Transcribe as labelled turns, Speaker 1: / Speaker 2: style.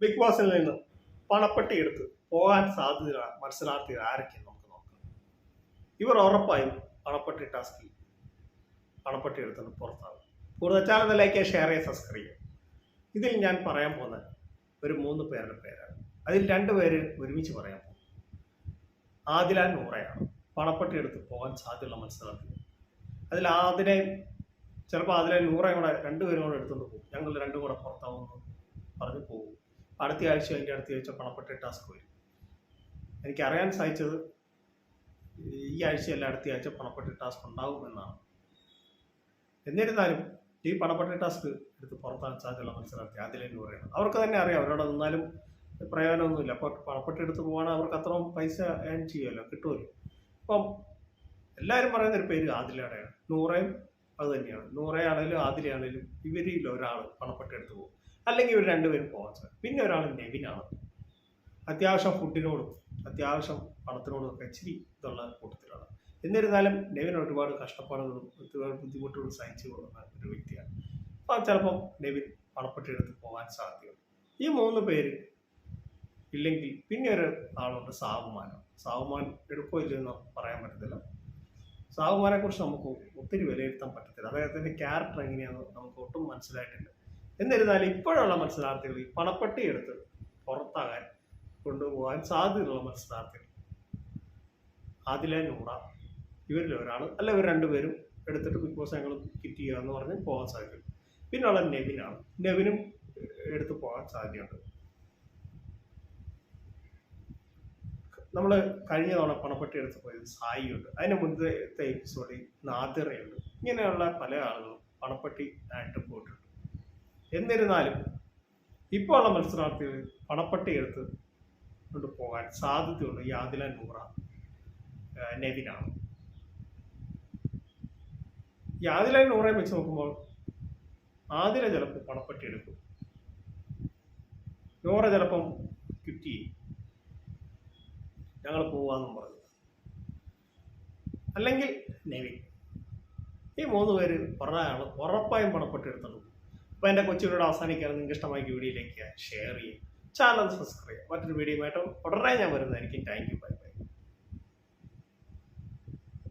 Speaker 1: Big ബോസിൽ നിന്ന് പണപ്പെട്ടി എടുത്ത് പോകാൻ സാധ്യത മത്സരാർത്ഥികൾ ആരൊക്കെ നമുക്ക് നോക്കാം. ഇവർ ഉറപ്പായും പണപ്പെട്ടി ടാസ്കിൽ പണപ്പെട്ടി എടുത്തത് പുറത്താകും കൂടുതൽ ചാനൽ ലൈക്ക് ഷെയർ ചെയ്യുക സബ്സ്ക്രൈബ് ചെയ്യുക. ഇതിൽ ഞാൻ പറയാൻ പോകുന്ന ഒരു മൂന്ന് പേരുടെ പേരാണ്. അതിൽ രണ്ട് പേര് ഒരുമിച്ച് പറയാൻ പോകും. ആദില നൂറയാണ്. പണപ്പെട്ടി എടുത്ത് പോകാൻ സാധ്യതയുള്ള മത്സരാർത്ഥികൾ. അതിൽ ആദിനെ ചിലപ്പോൾ അതിലെ നൂറയും കൂടെ രണ്ടുപേരും കൂടെ എടുത്തുകൊണ്ട് പോകും. ഞങ്ങൾ രണ്ടും കൂടെ പുറത്താവുമെന്ന് പറഞ്ഞ് പോകും. അടുത്ത ആഴ്ച അതിന്റെ അടുത്ത ആഴ്ച പണപ്പെട്ട ടാസ്ക് വരും. എനിക്കറിയാൻ സാധിച്ചത് ഈ ആഴ്ചയല്ല അടുത്ത ആഴ്ച പണപ്പെട്ട ടാസ്ക് ഉണ്ടാകും എന്നാണ്. എന്നിരുന്നാലും ഈ പണപ്പെട്ട ടാസ്ക് എടുത്ത് പുറത്താൻ സാധ്യതയുള്ള മത്സരാർത്ഥി അതിലെ പറയുന്നത്. അവർക്ക് തന്നെ അറിയാം അവരോട് നിന്നാലും പ്രയോജനമൊന്നുമില്ല. അപ്പോൾ പണപ്പെട്ടി എടുത്ത് പോകുകയാണെങ്കിൽ അവർക്ക് അത്രയും പൈസ ഏൺ ചെയ്യുമല്ലോ കിട്ടുമല്ലോ. അപ്പം എല്ലാവരും പറയുന്ന ഒരു പേര് ആദിലയുടെയാണ് നൂറയും അത് തന്നെയാണ്. നൂറയാണെങ്കിലും ആദിലയാണെങ്കിലും ഇവരിൽ ഒരാൾ പണപ്പെട്ടി എടുത്ത് പോകും. അല്ലെങ്കിൽ ഇവർ രണ്ടുപേരും പോകാൻ സാധിക്കും. പിന്നെ ഒരാൾ നെവിനാണ്. അത്യാവശ്യം ഫുഡിനോടും അത്യാവശ്യം പണത്തിനോടും ഒക്കെ ഇച്ചിരി ഇതുള്ള കൂട്ടത്തിലാണ്. എന്നിരുന്നാലും നെവിൻ ഒരുപാട് കഷ്ടപ്പാടുകളും ഒരുപാട് ബുദ്ധിമുട്ടുകളും സഹിച്ചു പോകുന്ന ഒരു വ്യക്തിയാണ്. അപ്പം ചിലപ്പം നെവിൻ പണപ്പെട്ടി എടുത്ത് പോകാൻ സാധ്യത ഈ മൂന്ന് പേര് ഇല്ലെങ്കിൽ പിന്നെ ഒരു ആളുണ്ട് സാവുമാനം. സാവുമാൻ എടുക്കോ ഇല്ലെന്ന് പറയാൻ പറ്റത്തില്ല. സാവുമാനെ കുറിച്ച് നമുക്ക് ഒത്തിരി വിലയിരുത്താൻ പറ്റത്തില്ല. അദ്ദേഹത്തിന്റെ ക്യാരക്ടർ എങ്ങനെയാണെന്ന് നമുക്ക് ഒട്ടും മനസ്സിലായിട്ടില്ല. എന്നിരുന്നാലും ഇപ്പോഴുള്ള മത്സരാർത്ഥികൾ ഈ പണപ്പെട്ടി എടുത്ത് പുറത്താകാൻ കൊണ്ടുപോകാൻ സാധ്യതയുള്ള മത്സരാർത്ഥികൾ. ആദില നൂറ ഇവരിൽ ഒരാൾ അല്ല ഇവർ രണ്ടുപേരും എടുത്തിട്ട് ബിഗ് ബോസ് ഞങ്ങൾ കിറ്റ് ചെയ്യുക എന്ന് പറഞ്ഞ് പോകാൻ സാധിക്കും പിന്നെ ഉള്ള നെവിനാണ്. നെവിനും എടുത്ത് പോകാൻ സാധ്യതയുണ്ട്. നമ്മൾ കഴിഞ്ഞ തവണ പണപ്പെട്ടി എടുത്ത് പോയത് സായിയുണ്ട്. അതിന് മുൻപത്തെ എപ്പിസോഡിൽ നാദിറയുണ്ട്. ഇങ്ങനെയുള്ള പല ആളുകളും പണപ്പെട്ടി ആയിട്ട് പോയിട്ടുണ്ട്. എന്നിരുന്നാലും ഇപ്പോൾ ഉള്ള മത്സരാർത്ഥികൾ പണപ്പെട്ടി എടുത്ത് കൊണ്ട് പോകാൻ സാധ്യതയുള്ള ഈ ആദില നൂറ നെവിനാണ്. ഈ ആദില നൂറയെ വെച്ച് നോക്കുമ്പോൾ ആദില ചിലപ്പോൾ പണപ്പെട്ടി എടുക്കും. നൂറ ചിലപ്പം കിട്ടി ഞങ്ങൾ പോവാന്നും പറഞ്ഞു. അല്ലെങ്കിൽ നെവിൻ. ഈ മൂന്ന് പേര് പറഞ്ഞാണ് ഉറപ്പായും പണപ്പെട്ടി എടുത്തുള്ളൂ അപ്പോൾ എന്റെ കൊച്ചിനോട് അവസാനിക്കാൻ നിങ്ങൾക്ക് ഇഷ്ടമായ വീഡിയോയിലേക്ക് ഷെയർ ചെയ്യും ചാനൽ സബ്സ്ക്രൈബ് മറ്റൊരു വീഡിയോ ആയിട്ട് ഉടനെ ഞാൻ വരുന്നതായിരിക്കും. Thank you by